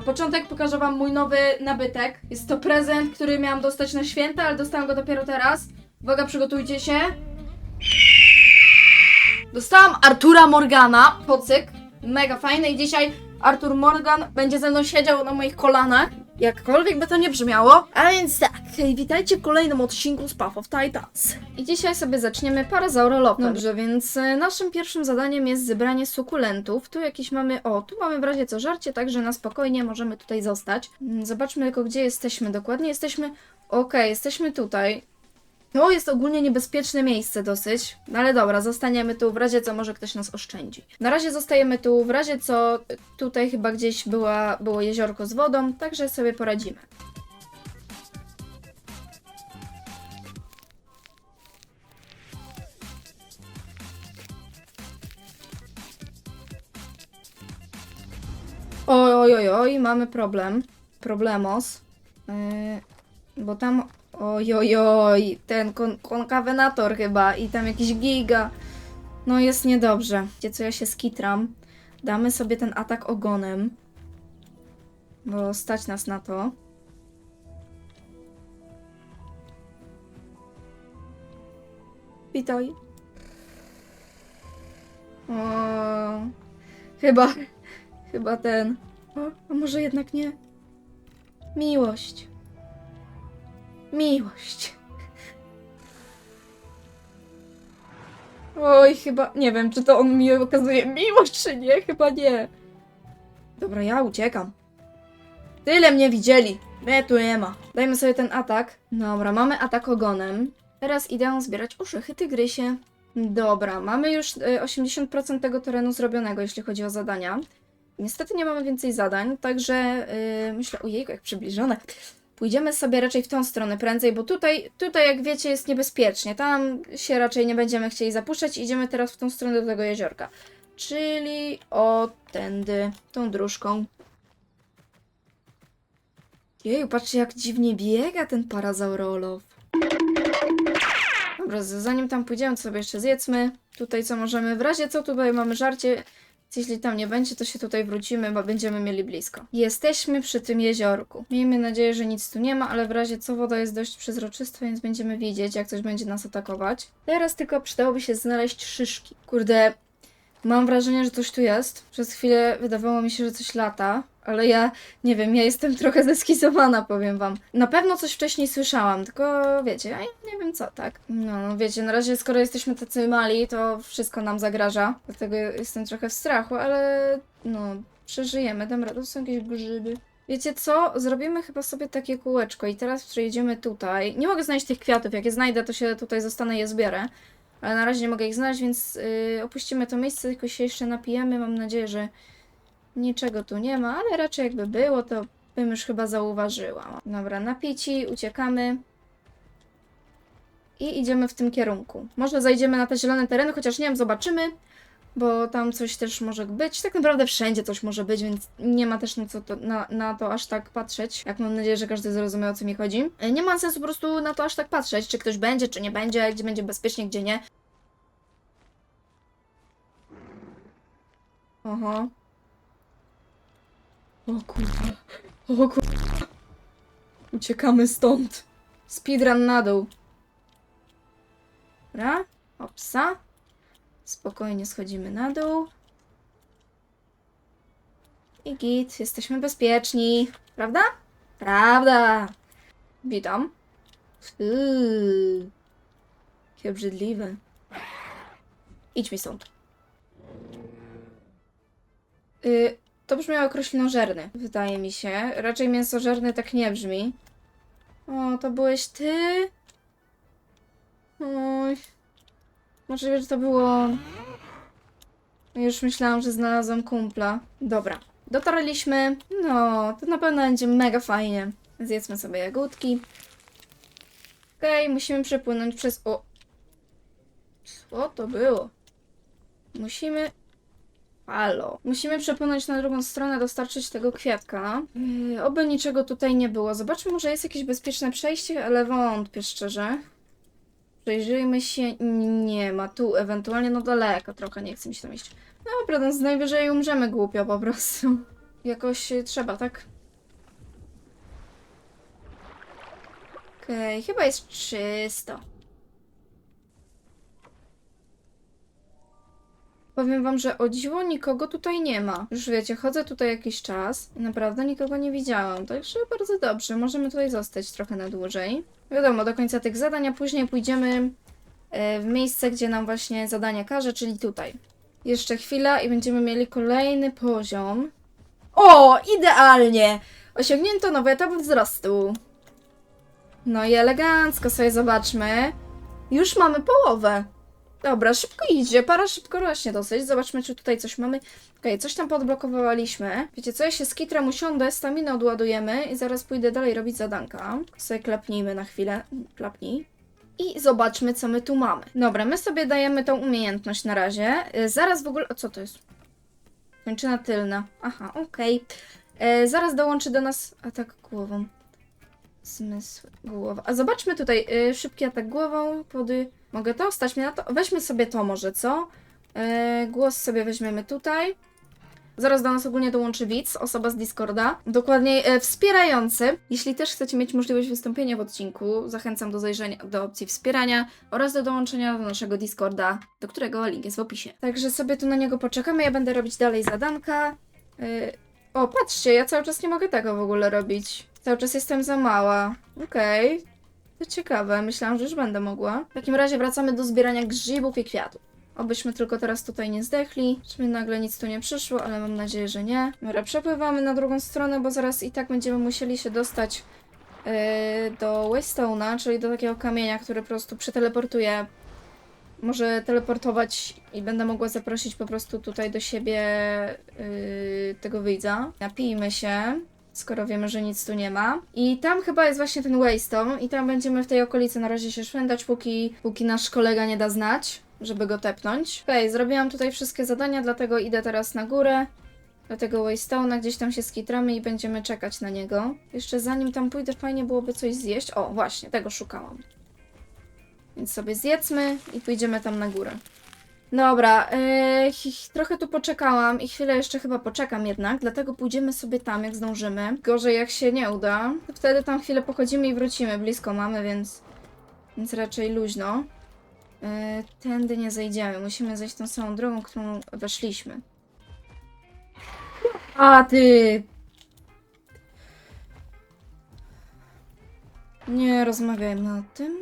Na początek pokażę wam mój nowy nabytek. Jest to prezent, który miałam dostać na święta, ale dostałam go dopiero teraz. Uwaga, przygotujcie się. Dostałam Artura Morgana, pocyk, mega fajny i dzisiaj Artur Morgan będzie ze mną siedział na moich kolanach, jakkolwiek by to nie brzmiało. A więc tak, hej, witajcie w kolejnym odcinku z Path of Titans. I dzisiaj sobie zaczniemy parazaurolopem. Dobrze, więc e, naszym pierwszym zadaniem jest zebranie sukulentów. Tu jakieś mamy, o, tu mamy w razie co żarcie, także na spokojnie możemy tutaj zostać. Mm, Zobaczmy tylko, gdzie jesteśmy dokładnie. Jesteśmy, okej, jesteśmy tutaj. To jest ogólnie niebezpieczne miejsce dosyć, no ale dobra, zostaniemy tu, w razie co może ktoś nas oszczędzi. Na razie zostajemy tu, w razie co tutaj chyba gdzieś była, było jeziorko z wodą, także sobie poradzimy. Oj, oj, oj, oj, mamy problem. Problemos. Yy, bo tam Oj, oj, oj, ten kon konkawenator chyba i tam jakiś giga. No jest niedobrze. Gdzie co ja się skitram? Damy sobie ten atak ogonem. Bo stać nas na to. Witaj. O, chyba, chyba ten. O, a może jednak nie? Miłość. Miłość. Oj, chyba. Nie wiem, czy to on mi okazuje miłość, czy nie. Chyba nie. Dobra, ja uciekam. Tyle mnie widzieli. Mnie tu nie ma. Dajmy sobie ten atak. Dobra, mamy atak ogonem. Teraz idę zbierać orzechy tygrysie. Dobra, mamy już y, 80% tego terenu zrobionego, jeśli chodzi o zadania. Niestety nie mamy więcej zadań, także y, myślę, ojejku, jak przybliżone. Pójdziemy sobie raczej w tą stronę prędzej, bo tutaj, tutaj jak wiecie, jest niebezpiecznie. Tam się raczej nie będziemy chcieli zapuszczać. Idziemy teraz w tą stronę do tego jeziorka. Czyli o tędy, tą dróżką. Jej, patrzcie jak dziwnie biega ten parazaurolow. Dobra, zanim tam pójdziemy, to sobie jeszcze zjedzmy. Tutaj co możemy, w razie co tutaj mamy żarcie, jeśli tam nie będzie, to się tutaj wrócimy, bo będziemy mieli blisko. Jesteśmy przy tym jeziorku. Miejmy nadzieję, że nic tu nie ma, ale w razie co woda jest dość przezroczysta, więc będziemy widzieć, jak coś będzie nas atakować. Teraz tylko przydałoby się znaleźć szyszki. Kurde, mam wrażenie, że coś tu jest. Przez chwilę wydawało mi się, że coś lata, ale ja nie wiem, ja jestem trochę zeskizowana, powiem wam. Na pewno coś wcześniej słyszałam, tylko wiecie, ja nie wiem co, tak? No, no wiecie, na razie skoro jesteśmy tacy mali, to wszystko nam zagraża, dlatego jestem trochę w strachu, ale no, przeżyjemy, dam radę, są jakieś grzyby. Wiecie co? Zrobimy chyba sobie takie kółeczko i teraz przejdziemy tutaj. Nie mogę znaleźć tych kwiatów, jak je znajdę, to się tutaj zostanę i je zbierę. Ale na razie nie mogę ich znaleźć, więc yy, opuścimy to miejsce, tylko się jeszcze napijemy. Mam nadzieję, że niczego tu nie ma, ale raczej jakby było, to bym już chyba zauważyła. Dobra, napici, uciekamy. I idziemy w tym kierunku. Może zajdziemy na te zielone tereny, chociaż nie wiem, zobaczymy, bo tam coś też może być. Tak naprawdę wszędzie coś może być, więc nie ma też na, co to, na, na to aż tak patrzeć. Jak mam nadzieję, że każdy zrozumiał, o co mi chodzi. E, Nie ma sensu po prostu na to aż tak patrzeć, czy ktoś będzie, czy nie będzie, gdzie będzie bezpiecznie, gdzie nie. Oho. O kurwa. O kurwa. Uciekamy stąd. Speedrun na dół. Dobra. Opsa. Spokojnie schodzimy na dół. I git. Jesteśmy bezpieczni. Prawda? Prawda. Witam. Uuu. Jakie obrzydliwe. Idź mi stąd. Y, to brzmi jak roślinożerny, wydaje mi się. Raczej mięsożerny tak nie brzmi. O, to byłeś ty? Oj. Możliwe, że to było... Już myślałam, że znalazłam kumpla. Dobra, dotarliśmy. No, to na pewno będzie mega fajnie. Zjedzmy sobie jagódki. Okej, musimy przepłynąć przez... O! Co to było? Musimy Halo. Musimy przepłynąć na drugą stronę, dostarczyć tego kwiatka. Yy, oby niczego tutaj nie było. Zobaczmy, może jest jakieś bezpieczne przejście, ale wątpię szczerze. Przejrzyjmy się. Nie ma tu, ewentualnie no daleko trochę, nie chcę mi się tam iść. Dobra, no najwyżej umrzemy głupio po prostu. jakoś y, trzeba, tak? Okej, chyba jest czysto. Powiem wam, że o dziwo nikogo tutaj nie ma. Już wiecie, chodzę tutaj jakiś czas i naprawdę nikogo nie widziałam. Także bardzo dobrze, możemy tutaj zostać trochę na dłużej. Wiadomo, do końca tych zadań, a później pójdziemy e, w miejsce, gdzie nam właśnie zadania każe, czyli tutaj. Jeszcze chwila i będziemy mieli kolejny poziom. O, idealnie! Osiągnięto nowy etap wzrostu. No i elegancko sobie zobaczmy. Już mamy połowę. Dobra, szybko idzie, para szybko rośnie dosyć. Zobaczmy, czy tutaj coś mamy. Okej, coś tam podblokowaliśmy. Wiecie co, ja się z kitrem usiądę, staminę odładujemy i zaraz pójdę dalej robić zadanka. Sobie klepnijmy na chwilę. Klapnij. I zobaczmy, co my tu mamy. Dobra, my sobie dajemy tą umiejętność na razie. Y, Zaraz w ogóle... O, co to jest? Kończyna tylna. Aha, okej. E, Zaraz dołączy do nas atak głową. Zmysł głowa. A zobaczmy tutaj, y, szybki atak głową, pody. Mogę to? Stać mnie na to? Weźmy sobie to może, co? E, głos sobie weźmiemy tutaj. Zaraz do nas ogólnie dołączy widz, osoba z Discorda. Dokładniej e, wspierający. Jeśli też chcecie mieć możliwość wystąpienia w odcinku, zachęcam do zajrzenia do opcji wspierania oraz do dołączenia do naszego Discorda, do którego link jest w opisie. Także sobie tu na niego poczekamy, ja będę robić dalej zadanka. E, o, patrzcie, ja cały czas nie mogę tego w ogóle robić. Cały czas jestem za mała. Okej. To ciekawe, myślałam, że już będę mogła. W takim razie wracamy do zbierania grzybów i kwiatów. Obyśmy tylko teraz tutaj nie zdechli, żeby nagle nic tu nie przyszło, ale mam nadzieję, że nie. Dobra, przepływamy na drugą stronę, bo zaraz i tak będziemy musieli się dostać yy, do Waystone'a, czyli do takiego kamienia, który po prostu przeteleportuje. Może teleportować i będę mogła zaprosić po prostu tutaj do siebie yy, tego widza. Napijmy się skoro wiemy, że nic tu nie ma. I tam chyba jest właśnie ten Waystone i tam będziemy w tej okolicy na razie się szwendać, póki, póki nasz kolega nie da znać, żeby go tepnąć. Okej, zrobiłam tutaj wszystkie zadania, dlatego idę teraz na górę do tego Waystone'a, gdzieś tam się skitramy i będziemy czekać na niego. Jeszcze zanim tam pójdę, fajnie byłoby coś zjeść. O, właśnie, tego szukałam. Więc sobie zjedzmy i pójdziemy tam na górę. Dobra, yy, trochę tu poczekałam i chwilę jeszcze chyba poczekam jednak, dlatego pójdziemy sobie tam, jak zdążymy. Gorzej jak się nie uda, to wtedy tam chwilę pochodzimy i wrócimy. Blisko mamy, więc, więc raczej luźno. Yy, tędy nie zejdziemy, musimy zejść tą samą drogą, którą weszliśmy. A ty! Nie rozmawiajmy o tym.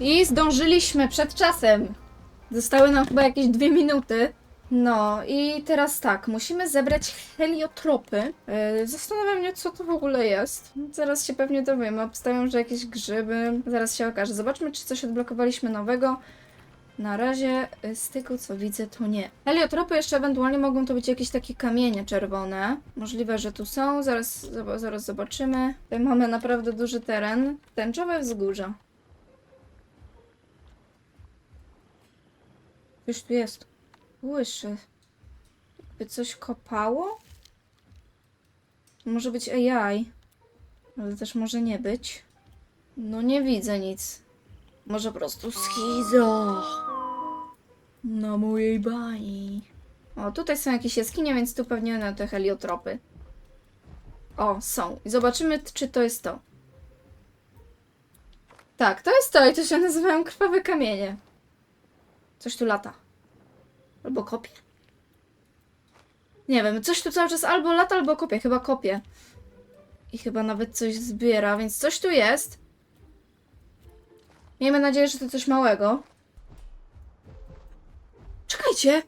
I zdążyliśmy przed czasem. Zostały nam chyba jakieś dwie minuty. No i teraz tak, musimy zebrać heliotropy. Yy, zastanawiam mnie, co to w ogóle jest. Zaraz się pewnie dowiemy. Obstawiam, że jakieś grzyby. Zaraz się okaże. Zobaczmy, czy coś odblokowaliśmy nowego. Na razie y, z tego co widzę to nie. Heliotropy jeszcze ewentualnie mogą to być jakieś takie kamienie czerwone. Możliwe, że tu są. Zaraz, zaraz zobaczymy. Tutaj mamy naprawdę duży teren. Tęczowe wzgórza. Coś tu jest. Łyszy. By coś kopało? Może być AI. Ale też może nie być. No nie widzę nic. Może po prostu schizo. Na mojej bani. O, tutaj są jakieś jaskinie, więc tu pewnie na te heliotropy. O, są. I zobaczymy, czy to jest to. Tak, to jest to i to się nazywają krwawe kamienie. Coś tu lata. Albo kopie? Nie wiem, coś tu cały czas albo lata, albo kopie. Chyba kopie. I chyba nawet coś zbiera, więc coś tu jest. Miejmy nadzieję, że to coś małego. Czekajcie!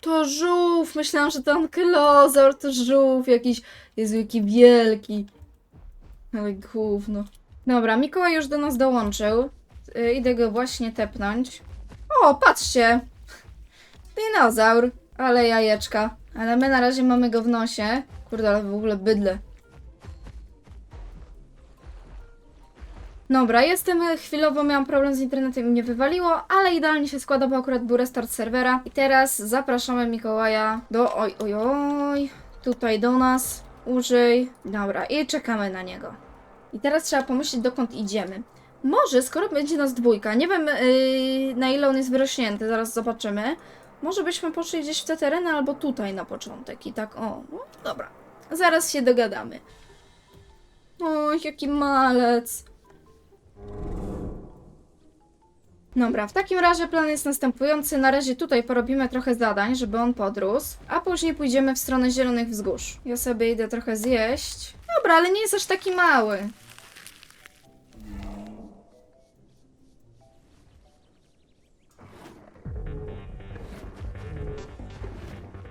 To żółw! Myślałam, że to ankylozaur, to żółw jakiś. Jezu, jaki wielki. Ale gówno. Dobra, Mikołaj już do nas dołączył. Y, idę go właśnie tepnąć. O, patrzcie! Dinozaur, ale jajeczka. Ale my na razie mamy go w nosie. Kurde, ale w ogóle bydle. Dobra, jestem e, chwilowo, miałam problem z internetem i mnie wywaliło, ale idealnie się składa, bo akurat był restart serwera. I teraz zapraszamy Mikołaja do... Oj, oj, oj. Tutaj do nas. Użyj. Dobra, i czekamy na niego. I teraz trzeba pomyśleć, dokąd idziemy. Może, skoro będzie nas dwójka, nie wiem yy, na ile on jest wyrośnięty, zaraz zobaczymy. Może byśmy poszli gdzieś w te tereny albo tutaj na początek. I tak, o, no, dobra. Zaraz się dogadamy. O, jaki malec. Dobra, w takim razie plan jest następujący. Na razie tutaj porobimy trochę zadań, żeby on podrósł, a później pójdziemy w stronę Zielonych Wzgórz. Ja sobie idę trochę zjeść. Dobra, ale nie jest aż taki mały.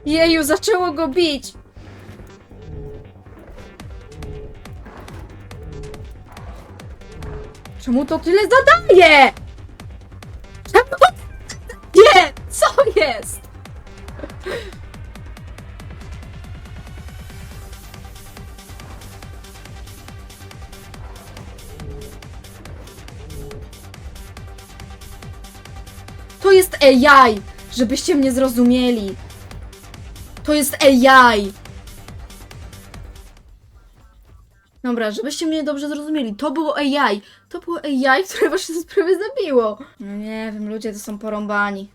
Jeju, zaczęło go bić! Czemu to tyle zadaje? Czemu to Nie! Co jest? To jest AI! Żebyście mnie zrozumieli. To jest AI! Dobra, żebyście mnie dobrze zrozumieli, to było AI. To było AI, które właśnie prawie zabiło. No nie wiem, ludzie to są porąbani.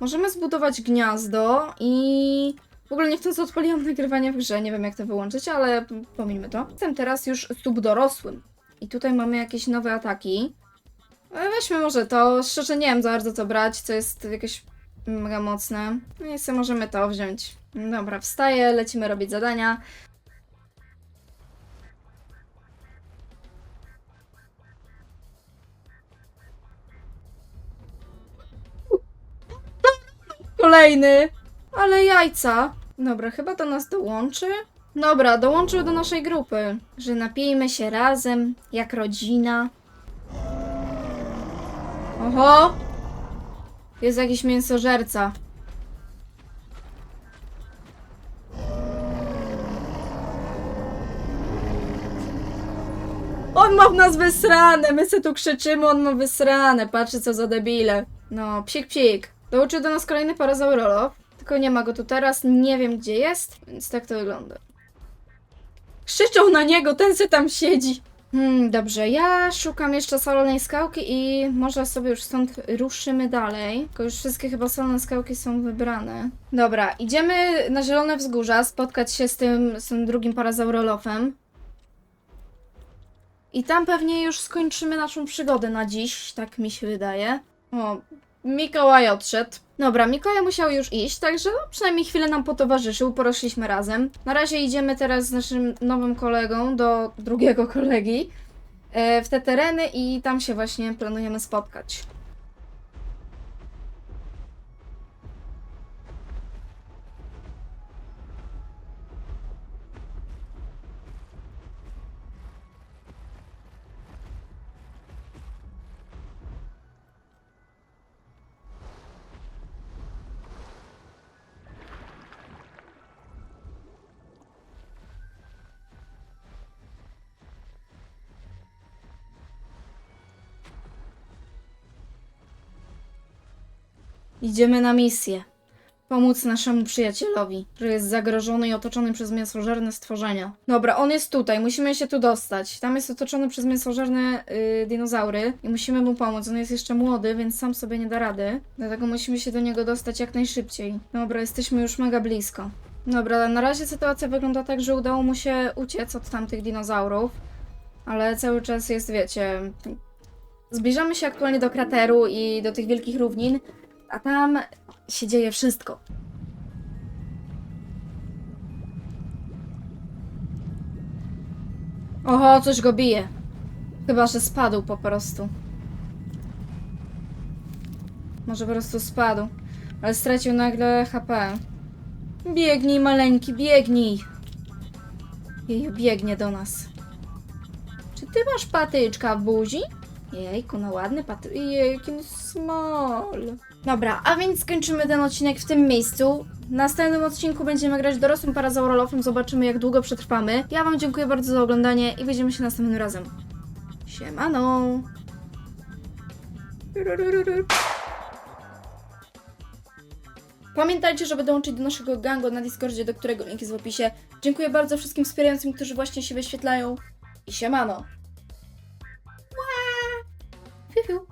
Możemy zbudować gniazdo i... W ogóle niechcący odpaliłam nagrywanie w grze, nie wiem jak to wyłączyć, ale pomińmy to. Jestem teraz już subdorosłym. I tutaj mamy jakieś nowe ataki. Ale weźmy może to, szczerze nie wiem za bardzo co brać, co jest jakieś mega mocne. No i sobie możemy to wziąć. Dobra, wstaję, lecimy robić zadania. Kolejny! Ale jajca! Dobra, chyba do nas dołączy. Dobra, dołączył do naszej grupy. Że napijmy się razem, jak rodzina. Oho! Jest jakiś mięsożerca. On ma w nas wysrane, my se tu krzyczymy, on ma wysrane, patrzy co za debile. No, psik psik. Dołączył do nas kolejny parazaurolow, tylko nie ma go tu teraz, nie wiem gdzie jest, więc tak to wygląda. Krzyczą na niego, ten se tam siedzi. Hmm, dobrze, ja szukam jeszcze salonej skałki i może sobie już stąd ruszymy dalej. Tylko już wszystkie chyba salone skałki są wybrane. Dobra, idziemy na Zielone Wzgórza spotkać się z tym, z tym drugim parazaurolofem. I tam pewnie już skończymy naszą przygodę na dziś, tak mi się wydaje. O, Mikołaj odszedł. Dobra, Mikołaj musiał już iść, także no, przynajmniej chwilę nam potowarzyszył, porośliśmy razem. Na razie idziemy teraz z naszym nowym kolegą do drugiego kolegi e, w te tereny i tam się właśnie planujemy spotkać. Idziemy na misję. Pomóc naszemu przyjacielowi, który jest zagrożony i otoczony przez mięsożerne stworzenia. Dobra, on jest tutaj, musimy się tu dostać. Tam jest otoczony przez mięsożerne yy, dinozaury i musimy mu pomóc. On jest jeszcze młody, więc sam sobie nie da rady. Dlatego musimy się do niego dostać jak najszybciej. Dobra, jesteśmy już mega blisko. Dobra, na razie sytuacja wygląda tak, że udało mu się uciec od tamtych dinozaurów. Ale cały czas jest, wiecie... Zbliżamy się aktualnie do krateru i do tych wielkich równin, a tam się dzieje wszystko. Oho, coś go bije. Chyba, że spadł po prostu. Może po prostu spadł. Ale stracił nagle HP. Biegnij, maleńki, biegnij. Jeju, biegnie do nas. Czy ty masz patyczka w buzi? Jejku, no ładny paty... Jejku, no small. Dobra, a więc skończymy ten odcinek w tym miejscu. W następnym odcinku będziemy grać dorosłym parazaurolowym, zobaczymy jak długo przetrwamy. Ja wam dziękuję bardzo za oglądanie i widzimy się następnym razem. Siemano! Pamiętajcie, żeby dołączyć do naszego gangu na Discordzie, do którego link jest w opisie. Dziękuję bardzo wszystkim wspierającym, którzy właśnie się wyświetlają. I siemano! Wow.